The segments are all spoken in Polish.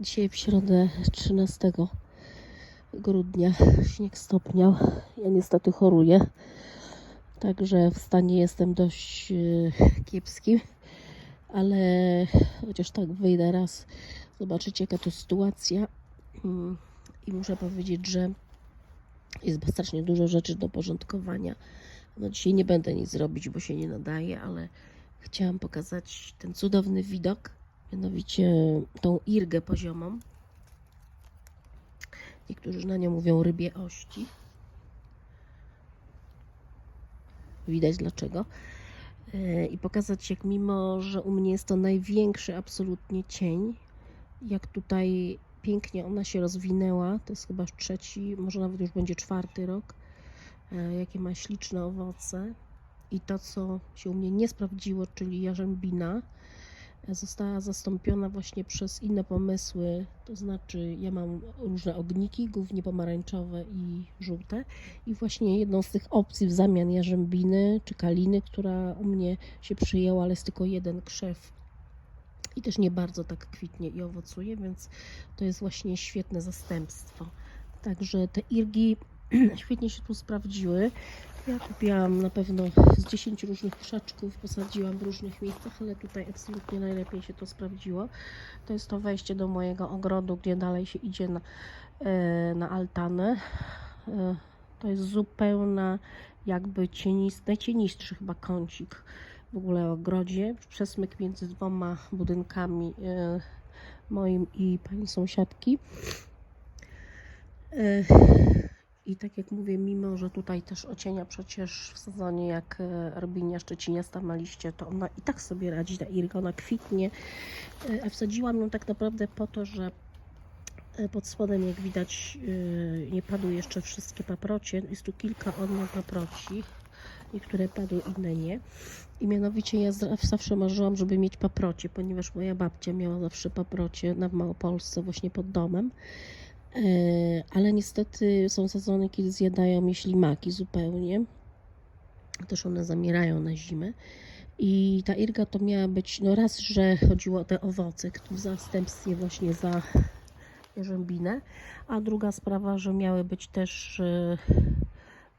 Dzisiaj w środę 13 grudnia śnieg stopniał. Ja niestety choruję, także w stanie jestem dość e, kiepskim, ale chociaż tak wyjdę raz, zobaczycie jaka to sytuacja Mm, i muszę powiedzieć, że jest strasznie dużo rzeczy do porządkowania. No dzisiaj nie będę nic robić, bo się nie nadaje, ale chciałam pokazać ten cudowny widok, mianowicie tą irgę poziomą. Niektórzy na nią mówią rybie ości. Widać dlaczego. E, I pokazać, jak mimo, że u mnie jest to największy absolutnie cień, jak tutaj pięknie ona się rozwinęła. To jest chyba trzeci, może nawet już będzie czwarty rok. E, Jakie ma śliczne owoce. I to, co się u mnie nie sprawdziło, czyli jarzębina, została zastąpiona właśnie przez inne pomysły. To znaczy, ja mam różne ogniki, głównie pomarańczowe i żółte. I właśnie jedną z tych opcji w zamian jarzębiny czy kaliny, która u mnie się przyjęła, ale jest tylko jeden krzew i też nie bardzo tak kwitnie i owocuje, więc to jest właśnie świetne zastępstwo. Także te irgi świetnie się tu sprawdziły. Ja kupiłam na pewno z 10 różnych krzaczków, posadziłam w różnych miejscach, ale tutaj absolutnie najlepiej się to sprawdziło. To jest to wejście do mojego ogrodu, gdzie dalej się idzie na, e, na altanę. E, To jest zupełna jakby cienisty, najcienistszy chyba kącik w ogóle ogrodzie. Przesmyk między dwoma budynkami e, moim i pani sąsiadki. I tak jak mówię, mimo że tutaj też ocienia przecież w sezonie jak e, Robinia Szczeciniasta ma liście, to ona i tak sobie radzi, ta irka, ona kwitnie. E, A wsadziłam ją tak naprawdę po to, że e, pod spodem, jak widać, nie padły jeszcze wszystkie paprocie. Jest tu kilka odmian paproci. Niektóre padły, inne nie. I mianowicie ja zawsze marzyłam, żeby mieć paprocie, ponieważ moja babcia miała zawsze paprocie na Małopolsce, właśnie pod domem. E, ale niestety są sezony, kiedy zjadają je ślimaki zupełnie. Też one zamierają na zimę. I ta irga to miała być, no raz, że chodziło o te owoce, które w zastępstwie właśnie za jarzębinę, a druga sprawa, że miały być też e,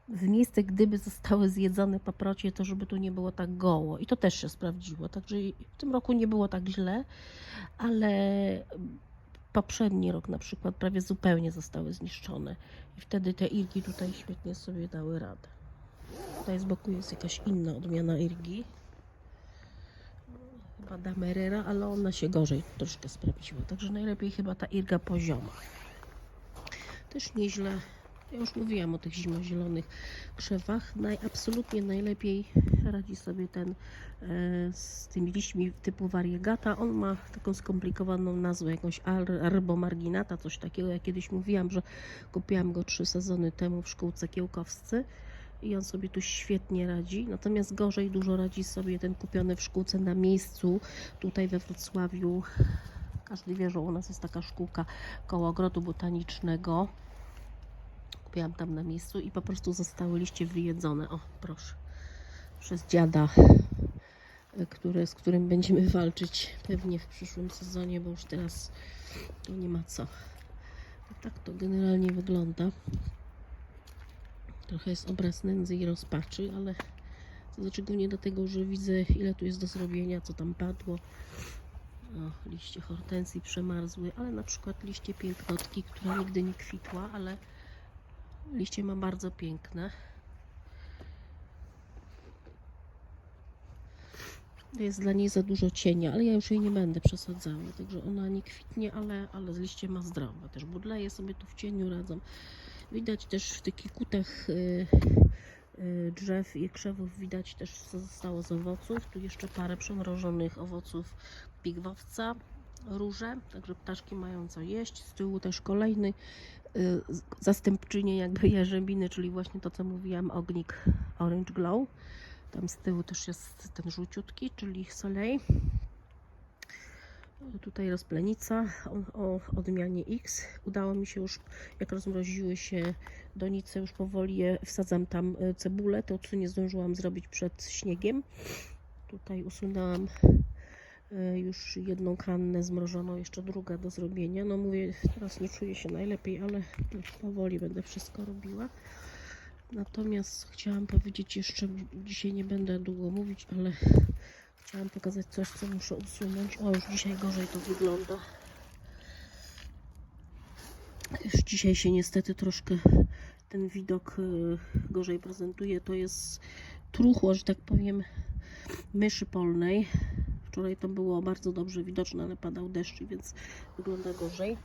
w miejsce, gdyby zostały zjedzone paprocie, to żeby tu nie było tak goło. I to też się sprawdziło. Także w tym roku nie było tak źle, ale poprzedni rok na przykład prawie zupełnie zostały zniszczone. I wtedy te irgi tutaj świetnie sobie dały radę. Tutaj z boku jest jakaś inna odmiana irgi. Chyba Damerera, ale ona się gorzej troszkę sprawdziła. Także najlepiej chyba ta irga pozioma. Też nieźle ja już mówiłam o tych zimozielonych krzewach. Absolutnie najlepiej radzi sobie ten e, z tymi liśćmi typu variegata. On ma taką skomplikowaną nazwę, jakąś ar- arbomarginata, coś takiego. Ja kiedyś mówiłam, że kupiłam go trzy sezony temu w szkółce kiełkowscy i on sobie tu świetnie radzi. Natomiast gorzej dużo radzi sobie ten kupiony w szkółce na miejscu tutaj we Wrocławiu. Każdy wie, że u nas jest taka szkółka koło ogrodu botanicznego kupiłam tam na miejscu i po prostu zostały liście wyjedzone. O, proszę. Przez dziada, e, który, z którym będziemy walczyć pewnie w przyszłym sezonie, bo już teraz to nie ma co. Tak to generalnie wygląda. Trochę jest obraz nędzy i rozpaczy, ale to znaczy głównie dlatego, że widzę ile tu jest do zrobienia, co tam padło. O, liście hortensji przemarzły, ale na przykład liście pięknotki, która nigdy nie kwitła, ale Liście ma bardzo piękne. Jest dla niej za dużo cienia, ale ja już jej nie będę przesadzała, także ona nie kwitnie, ale, ale liście ma zdrowe. Też budleje sobie tu w cieniu radzą. Widać też w takich kutach y, y, drzew i krzewów widać też co zostało z owoców. Tu jeszcze parę przemrożonych owoców pigwowca, róże, także ptaszki mają co jeść. Z tyłu też kolejny y, z- zastępczynie jakby jarzębiny, czyli właśnie to co mówiłam, ognik Orange Glow. Tam z tyłu też jest ten żółciutki, czyli Soleil. Tutaj rozplenica o, o odmianie X. Udało mi się już, jak rozmroziły się donice, już powoli je wsadzam tam y, cebulę, to co nie zdążyłam zrobić przed śniegiem. Tutaj usunęłam już jedną kannę zmrożoną, jeszcze druga do zrobienia. No mówię, teraz nie czuję się najlepiej, ale powoli będę wszystko robiła. Natomiast chciałam powiedzieć jeszcze, dzisiaj nie będę długo mówić, ale chciałam pokazać coś, co muszę usunąć. O, już dzisiaj gorzej to wygląda. Już dzisiaj się niestety troszkę ten widok y, gorzej prezentuje. To jest truchło, że tak powiem, myszy polnej. Wczoraj to było bardzo dobrze widoczne, ale padał deszcz, więc wygląda gorzej.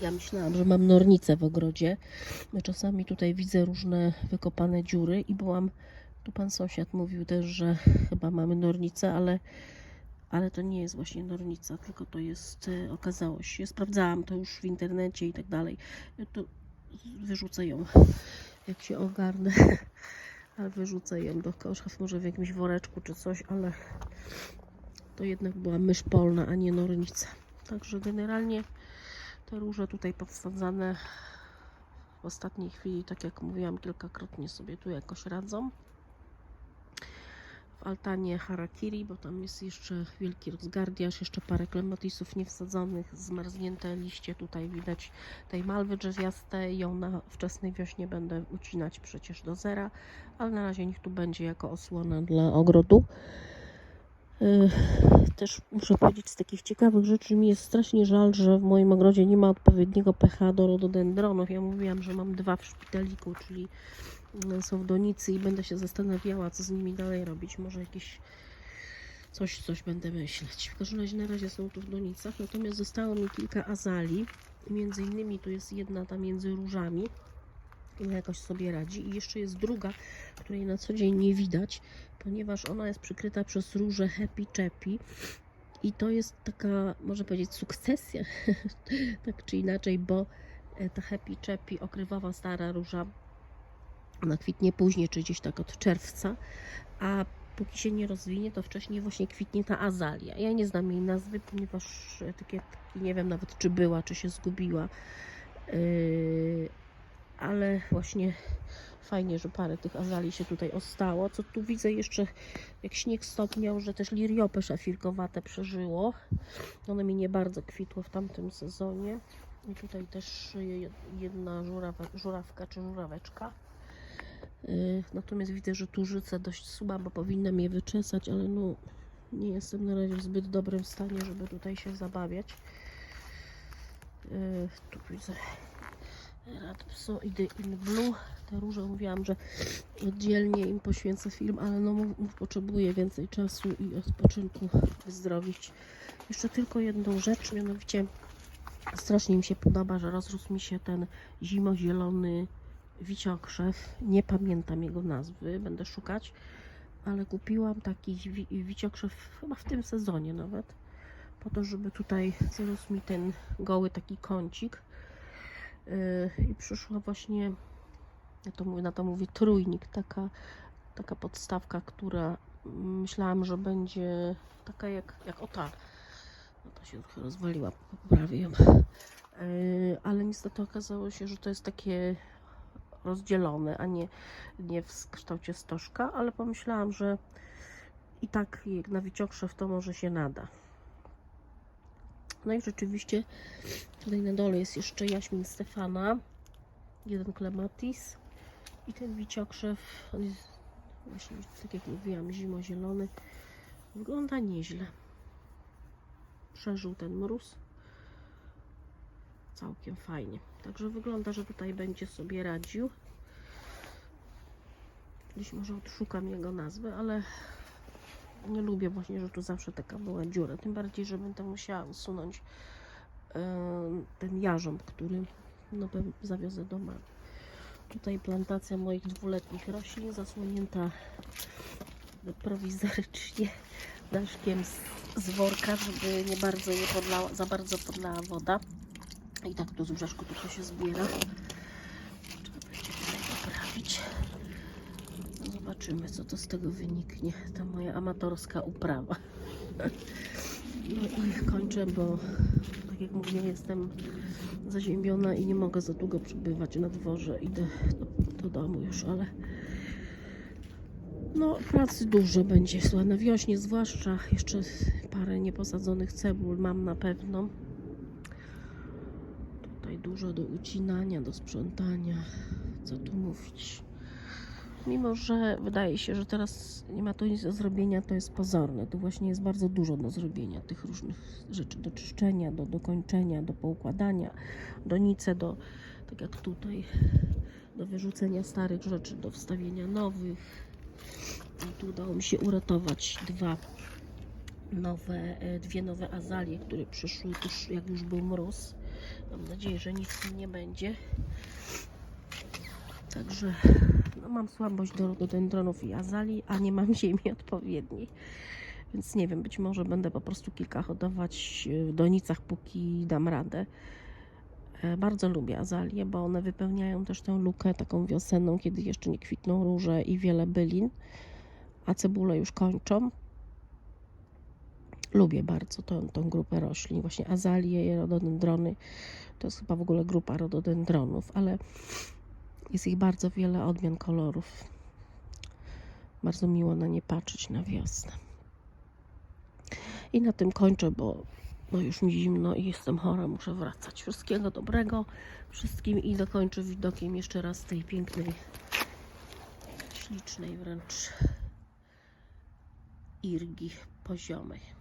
Ja myślałam, że mam nornicę w ogrodzie. Czasami tutaj widzę różne wykopane dziury i byłam, tu pan sąsiad mówił też, że chyba mamy nornicę, ale, ale to nie jest właśnie nornica, tylko to jest, e, okazało się, sprawdzałam to już w internecie i tak dalej. Ja to wyrzucę ją, jak się ogarnę, wyrzucę ją do kosza, może w jakimś woreczku czy coś, ale to jednak była mysz polna, a nie nornica. Także generalnie te róże tutaj powsadzane w ostatniej chwili, tak jak mówiłam kilkakrotnie, sobie tu jakoś radzą. Altanie harakiri, bo tam jest jeszcze wielki rozgardiasz, jeszcze parę klematisów niewsadzonych, zmarznięte liście. Tutaj widać tej malwy drzewiastej. Ją na wczesnej wiośnie będę ucinać przecież do zera, ale na razie niech tu będzie jako osłona dla ogrodu. Yy, Też muszę powiedzieć z takich ciekawych rzeczy, mi jest strasznie żal, że w moim ogrodzie nie ma odpowiedniego pH do rododendronów. Ja mówiłam, że mam dwa w szpitaliku, czyli są w donicy i będę się zastanawiała, co z nimi dalej robić. Może jakieś coś, coś będę myśleć. W każdym razie na razie są tu w donicach, natomiast zostało mi kilka azali. Między innymi tu jest jedna tam między różami. I jakoś sobie radzi. I jeszcze jest druga, której na co dzień nie widać, ponieważ ona jest przykryta przez róże Happy Chappy. I to jest taka, można powiedzieć, sukcesja, tak czy inaczej, bo e, ta Happy Chappy, okrywowa stara róża, ona kwitnie później, czy gdzieś tak od czerwca, a póki się nie rozwinie, to wcześniej właśnie kwitnie ta azalia. Ja nie znam jej nazwy, ponieważ etykietki nie wiem nawet, czy była, czy się zgubiła. Yy, ale właśnie fajnie, że parę tych azali się tutaj ostało. Co tu widzę jeszcze, jak śnieg stopniał, że też liriopy szafirkowate przeżyło. One mi nie bardzo kwitło w tamtym sezonie. I tutaj też je- jedna żurawa, żurawka czy żuraweczka. Yy, Natomiast widzę, że tu życe dość słabo, powinnam je wyczesać, ale no nie jestem na razie w zbyt dobrym stanie, żeby tutaj się zabawiać. Yy, Tu widzę Radpso i The In Blue. Te róże mówiłam, że oddzielnie im poświęcę film, ale no potrzebuję więcej czasu i odpoczynku wyzdrowić. Jeszcze tylko jedną rzecz, mianowicie strasznie mi się podoba, że rozrósł mi się ten zimozielony wiciokrzew. Nie pamiętam jego nazwy, będę szukać, ale kupiłam taki wi- wiciokrzew chyba w tym sezonie nawet, po to, żeby tutaj zarósł mi ten goły taki kącik. Yy, I przyszła właśnie, ja to mówię, na to mówię trójnik, taka, taka podstawka, która mm, myślałam, że będzie taka jak, jak o ta. No to się trochę rozwaliła, poprawię ją. Yy, Ale niestety okazało się, że to jest takie rozdzielone, a nie, nie w kształcie stożka, ale pomyślałam, że i tak jak na wiciokrzew to może się nada. No i rzeczywiście tutaj na dole jest jeszcze jaśmin Stefana, jeden klematis i ten wiciokrzew, on jest właśnie tak jak mówiłam, zimozielony. Wygląda nieźle. Przeżył ten mróz. Całkiem fajnie. Także wygląda, że tutaj będzie sobie radził. Gdzieś może odszukam jego nazwę, ale nie lubię właśnie, że tu zawsze taka była dziura. Tym bardziej, że będę musiała usunąć ten jarząb, który no, zawiozę do mamy. Tutaj plantacja moich dwuletnich roślin zasłonięta prowizorycznie daszkiem z, z worka, żeby nie bardzo nie podlała, za bardzo podlała woda. I tak tu z brzeszku tylko się zbiera. Trzeba będzie tutaj poprawić. No zobaczymy, co to z tego wyniknie. Ta moja amatorska uprawa. No i kończę, bo tak jak mówię, jestem zaziębiona i nie mogę za długo przebywać na dworze. Idę do, do domu już, ale No, pracy dużo będzie, słuchaj, na wiośnie zwłaszcza. Jeszcze parę nieposadzonych cebul mam na pewno. Dużo do ucinania, do sprzątania. Co tu mówić? Mimo, że wydaje się, że teraz nie ma tu nic do zrobienia, to jest pozorne. Tu właśnie jest bardzo dużo do zrobienia tych różnych rzeczy, do czyszczenia, do dokończenia, do poukładania, donice, do, tak jak tutaj, do wyrzucenia starych rzeczy, do wstawienia nowych. I tu udało mi się uratować dwa nowe, e, dwie nowe azalie, które przyszły tuż jak już był mróz. Mam nadzieję, że nic mi nie będzie. Także no, mam słabość do rododendronów i azalii, a nie mam ziemi odpowiedniej. Więc nie wiem, być może będę po prostu kilka hodować e, w donicach, póki dam radę. E, Bardzo lubię azalie, bo one wypełniają też tę lukę taką wiosenną, kiedy jeszcze nie kwitną róże i wiele bylin, a cebule już kończą. Lubię bardzo tą, tą grupę roślin, właśnie azalie rododendrony. To jest chyba w ogóle grupa rododendronów, ale jest ich bardzo wiele odmian kolorów. Bardzo miło na nie patrzeć na wiosnę. I na tym kończę, bo no już mi zimno i jestem chora, muszę wracać. Wszystkiego dobrego wszystkim i dokończę widokiem jeszcze raz tej pięknej, ślicznej wręcz irgi poziomej.